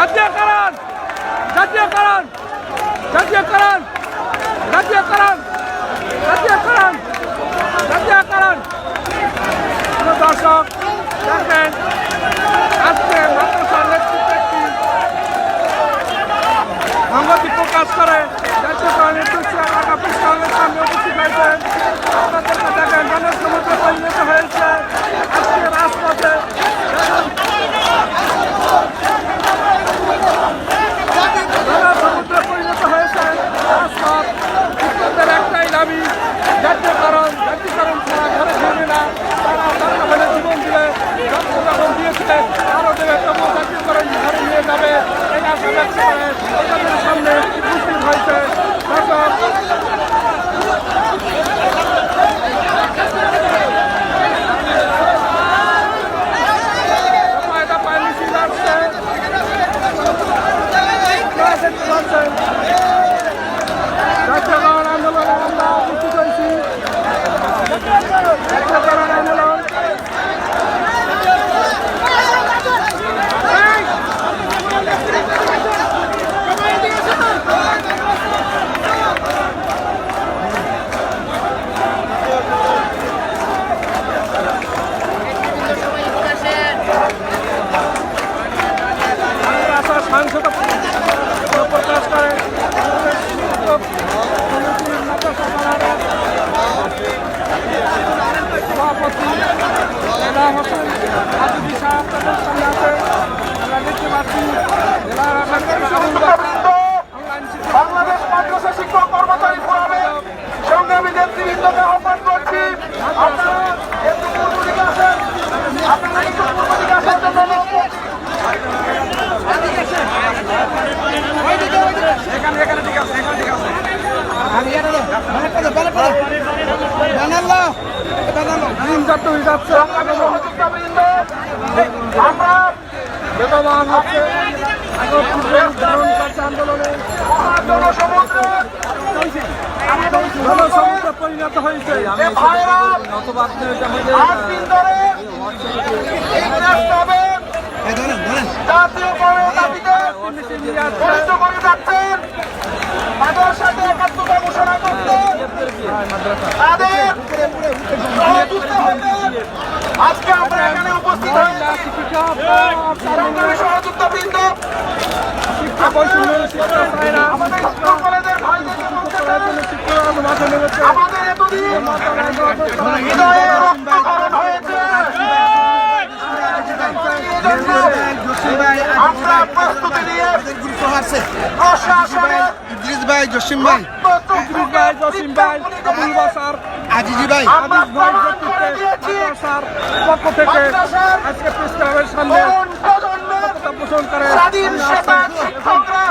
জাতীয়করণ জাতীয়করণ জাতীয়করণ জাতীয়করণ জাতীয়করণ জাতীয়করণ দর্শক দেখবেন আজকে মাদ্রাসার নেতৃত্বে একটি সংগতি প্রকাশ করে। জাতীয়করণের পুষ্করণের সামনে উপস্থিত হয়েছেন। সভাপতি জেলা হোসেন আজিবি সাহেব তাদের সামনে আছে। আমরা দেখতে পাচ্ছি জেলার বাংলাদেশ মাদ্রাসা শিক্ষক কর্মচারী ফোরামের সংগ্রামী নেতৃবৃন্দকে আহ্বান করছি। আপনারা একটু পূর্ব দিকে আসেন। আপনারা একটু পূর্ব দিকে করছি। এখানে এখানে ঠিক আছে। যত যাচ্ছে। বেগবান হচ্ছে পরিণত হয়েছে। জাতীয় দাবিতে করে যাচ্ছেন। একাত্মতা ঘোষণা করতে তাদের সহযুক্ত হতে আজকে আমরা এখানে উপস্থিত হয়েছি সংগ্রামী সহযুক্ত বৃন্দ আমাদের স্কুল কলেজের নেমেছে আমাদের এতদিন হৃদয়ে রক্তকরণ হয়েছে। আমরা প্রস্তুতি নিয়ে প্রশাসনের ইদ্রিস ভাই জসিম ভাই। ইদ্রিস ভাই জসিম ভাই আবুল বাসার আজিজি ভাই পক্ষ থেকে আজকে প্রেস ক্লাবের সামনে স্বাধীন আসছেন